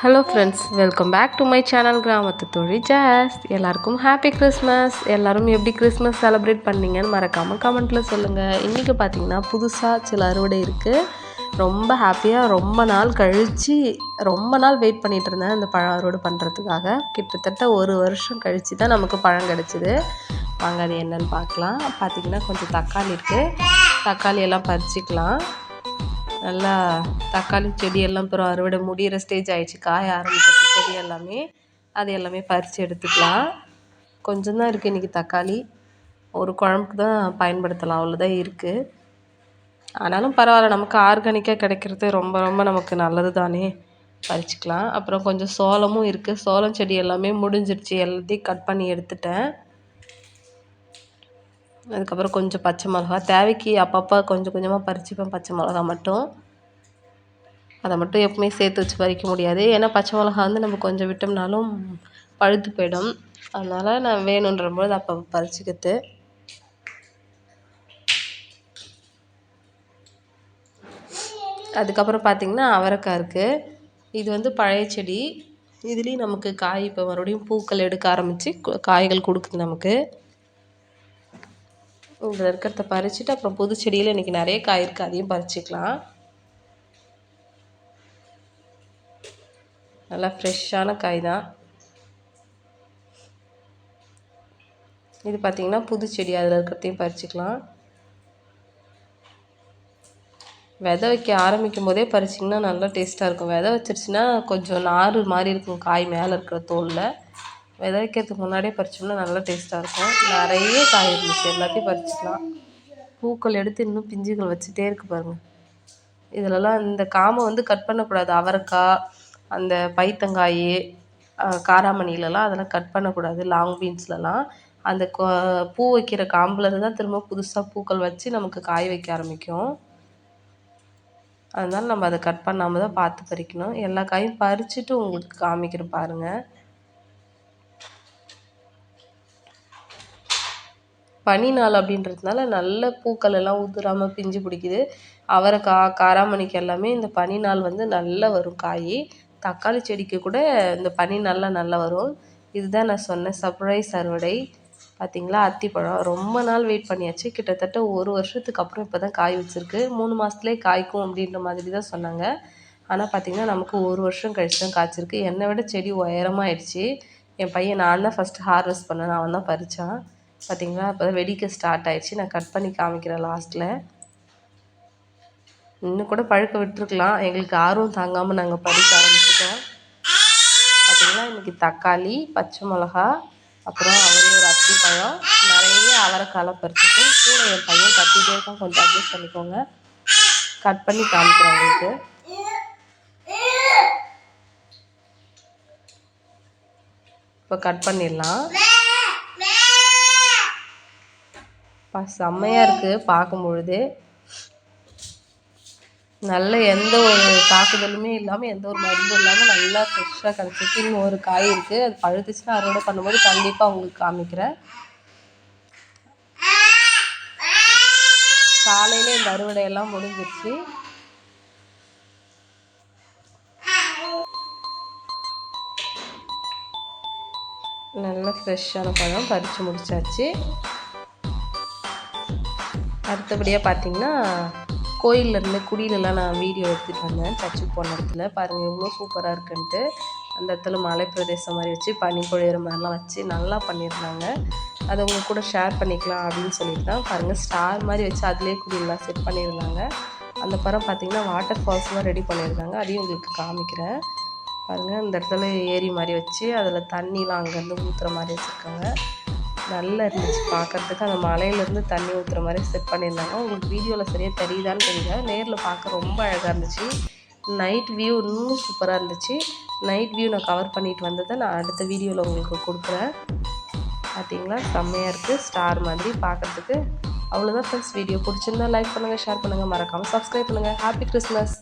Hello friends welcome back to my channel கிராமத்து தொழில் ஜாஸ் எல்லாருக்கும் ஹாப்பி கிறிஸ்மஸ் எல்லாரும் எப்படி கிறிஸ்மஸ் செலிப்ரேட் பண்ணீங்கன்னு மறக்காமல் கமெண்ட்டில் சொல்லுங்கள் இன்றைக்கி பார்த்தீங்கன்னா புதுசாக சில அறுவடை இருக்குது ரொம்ப ஹாப்பியாக ரொம்ப நாள் கழித்து ரொம்ப நாள் வெயிட் பண்ணிகிட்டு இருந்தேன் இந்த பழம் அறுவடை பண்ணுறதுக்காக கிட்டத்தட்ட ஒரு வருஷம் கழித்து தான் நமக்கு பழம் கிடச்சிது. வாங்க அது என்னன்னு பார்க்கலாம். பார்த்திங்கன்னா கொஞ்சம் தக்காளி இருக்குது தக்காளி எல்லாம் பறிச்சிக்கலாம். நல்லா தக்காளி செடி எல்லாம் அப்புறம் அறுவடை முடிகிற ஸ்டேஜ் ஆயிடுச்சு. காய ஆரம்பிச்சிருச்சு செடி எல்லாமே. அது எல்லாமே பறித்து எடுத்துக்கலாம். கொஞ்சம் தான் இருக்குது இன்றைக்கி தக்காளி. ஒரு குழம்புக்கு தான் பயன்படுத்தலாம். அவ்வளோதான் இருக்குது ஆனாலும் பரவாயில்ல. நமக்கு ஆர்கானிக்காக கிடைக்கிறது ரொம்ப ரொம்ப நமக்கு நல்லது தானே பறிச்சுக்கலாம். அப்புறம் கொஞ்சம் சோளமும் இருக்குது சோளம் செடி எல்லாமே முடிஞ்சிருச்சு. எல்லாத்தையும் கட் பண்ணி எடுத்துட்டேன். அதுக்கப்புறம் கொஞ்சம் பச்சை மிளகா. தேவைக்கு அப்பப்போ கொஞ்சம் கொஞ்சமாக பறிச்சுப்பேன் பச்சை மிளகா மட்டும். அதை மட்டும் எப்பவுமே சேர்த்து வச்சு பறிக்க முடியாது. ஏன்னா பச்சை மிளகா வந்து நம்ம கொஞ்சம் விட்டோம்னாலும் பழுத்து போயிடும். அதனால் நான் வேணுன்ற போது அப்போ பறிச்சுக்கிறது அதுக்கப்புறம் பார்த்திங்கன்னா அவரைக்காய் இருக்குது இது வந்து பழைய செடி. இதுலேயும் நமக்கு காய் இப்போ மறுபடியும் பூக்கள் எடுக்க ஆரம்பித்து காய்கள் கொடுக்குது நமக்கு. இதில் இருக்கிறத பறிச்சுட்டு அப்புறம் புது செடியில் இன்றைக்கி நிறைய காய் இருக்குது அதையும் பறிச்சிக்கலாம். நல்லா ஃப்ரெஷ்ஷான காய் தான் இது பார்த்திங்கன்னா புது செடி அதில் இருக்கிறதையும் பறிச்சிக்கலாம். விதை வைக்க ஆரம்பிக்கும் போதே பறிச்சிங்கன்னா நல்லா டேஸ்ட்டாக இருக்கும். விதை வச்சிருச்சுன்னா கொஞ்சம் நார் மாதிரி இருக்கும் காய் மேலே இருக்கிற தோலில். வித வைக்கிறதுக்கு முன்னாடியே பறிச்சோம்னா நல்லா டேஸ்ட்டாக இருக்கும். நிறைய காய் இருந்துச்சு. எல்லாத்தையும் பறிச்சிக்கலாம். பூக்கள் எடுத்து இன்னும் பிஞ்சுகள் வச்சுட்டே இருக்குது பாருங்கள் இதிலலாம் இந்த காம்பை வந்து கட் பண்ணக்கூடாது. அவரைக்காய் அந்த பைத்தங்காய் காராமணிலலாம் அதெல்லாம் கட் பண்ணக்கூடாது. லாங் பீன்ஸ்லலாம் அந்த பூ வைக்கிற காம்புலேருந்து தான் திரும்ப புதுசாக பூக்கள் வச்சு நமக்கு காய் வைக்க ஆரம்பிக்கும். அதனால் நம்ம அதை கட் பண்ணாமல் தான் பார்த்து பறிக்கணும். எல்லா காயும் பறிச்சுட்டு உங்களுக்கு காமிக்கிறேன் பாருங்கள் பனி நாள் அப்படின்றதுனால நல்ல பூக்கள் எல்லாம் உதிராமல் பிஞ்சு பிடிக்குது. அவரைக்காய் காராமணிக்கு எல்லாமே இந்த பனி நாள் வந்து நல்லா வரும் காய். தக்காளி செடிக்கு கூட இந்த பனி நாளில் நல்லா வரும். இதுதான் நான் சொன்னேன் சர்ப்ரைஸ் அறுவடை. பார்த்திங்களா அத்திப்பழம். ரொம்ப நாள் வெயிட் பண்ணியாச்சு. கிட்டத்தட்ட ஒரு வருஷத்துக்கு அப்புறம் இப்போ தான் காய் வச்சுருக்கு. மூணு மாதத்துலேயே காய்க்கும் அப்படின்ற மாதிரி தான் சொன்னாங்க. ஆனால் பார்த்திங்கன்னா நமக்கு ஒரு வருஷம் கழிச்சு தான் காய்ச்சிருக்கு. என்னை விட செடி உயரமாக ஆயிடுச்சு. என் பையன் நான் தான் ஃபஸ்ட்டு ஹார்வெஸ்ட் பண்ணேன். அவன் தான் பறித்தான் பார்த்தீங்களா இப்போ தான் வெடிக்க ஸ்டார்ட் ஆயிடுச்சு. நான் கட் பண்ணி காமிக்கிறேன் லாஸ்ட்டில் இன்னும் கூட பழுக்க விட்டுருக்கலாம். எங்களுக்கு ஆர்வம் தாங்காமல் நாங்கள் பறிக்க ஆரம்பிச்சிட்டோம். பார்த்தீங்களா இன்றைக்கி தக்காளி பச்சை மிளகா அப்புறம் அவரே ஒரு அத்தி பழம். நிறைய அவரைக்காய் பறிச்சிருக்கோம். கூட என் பையன் கட்டிகிட்டே இருக்கான். கொஞ்சம் அட்ஜஸ்ட் பண்ணிக்கோங்க. கட் பண்ணி காமிக்கிறேன் உங்களுக்கு. இப்போ கட் பண்ணிடலாம். அப்பா செம்மையாக இருக்குது பார்க்கும் பொழுது நல்ல எந்த ஒரு தாக்குதலுமே இல்லாமல் எந்த ஒரு மருந்தும் இல்லாமல் நல்லா ஃப்ரெஷ்ஷாக கிடச்சிருக்கு இன்னும் ஒரு காய் இருக்குது அது பழுத்துச்சுன்னா அறுவடை பண்ணும்போது கண்டிப்பாக உங்களுக்கு காமிக்கிறேன். காலையிலே இந்த அறுவடையெல்லாம் முடிஞ்சிருச்சு. நல்ல ஃப்ரெஷ்ஷான பழம் பறித்து முடிச்சாச்சு. அடுத்தபடியாக பார்த்தீங்கன்னா கோயிலேருந்து குடியிலலாம் நான் வீடியோ எடுத்துகிட்டு வந்தேன். சர்ச்சுக்கு போன இடத்துல. பாருங்கள் இவ்வளோ சூப்பராக இருக்குன்ட்டு. அந்த இடத்துல மலை பிரதேசம் மாதிரி வச்சு பனி பொழியிற மாதிரிலாம் வச்சு நல்லா பண்ணியிருந்தாங்க. அதை உங்க கூட ஷேர் பண்ணிக்கலாம் அப்படின்னு சொல்லிட்டு தான் பாருங்கள் ஸ்டார் மாதிரி வச்சு அதுலேயே குடியெல்லாம் செட் பண்ணியிருந்தாங்க. அந்த படம் பார்த்திங்கன்னா வாட்டர் ஃபால்ஸ்லாம் ரெடி பண்ணியிருந்தாங்க. அதையும் உங்களுக்கு காமிக்கிறேன். பாருங்கள் இந்த இடத்துல ஏரி மாதிரி வச்சு அதில் தண்ணிலாம் அங்கேருந்து ஊற்றுற மாதிரி வச்சுருக்காங்க. நல்லா இருந்துச்சு. பார்க்குறதுக்கு அந்த மலையிலேருந்து தண்ணி ஊற்றுற மாதிரி செட் பண்ணியிருந்தாங்க. உங்களுக்கு வீடியோவில் சரியாக தெரியுதான்னு தெரியல. நேரில் பார்க்க ரொம்ப அழகாக இருந்துச்சு. நைட் வியூ இன்னும் சூப்பராக இருந்துச்சு. நைட் வியூ நான் கவர் பண்ணிட்டு வந்ததை நான் அடுத்த வீடியோவில் உங்களுக்கு கொடுக்குறேன். பார்த்தீங்களா செம்மையாக இருக்குது ஸ்டார் மாதிரி பார்க்குறதுக்கு அவ்வளோதான் ஃப்ரெண்ட்ஸ் வீடியோ பிடிச்சிருந்தா லைக் பண்ணுங்கள் ஷேர் பண்ணுங்கள் மறக்காமல் சப்ஸ்கிரைப் பண்ணுங்கள் ஹாப்பி கிறிஸ்மஸ்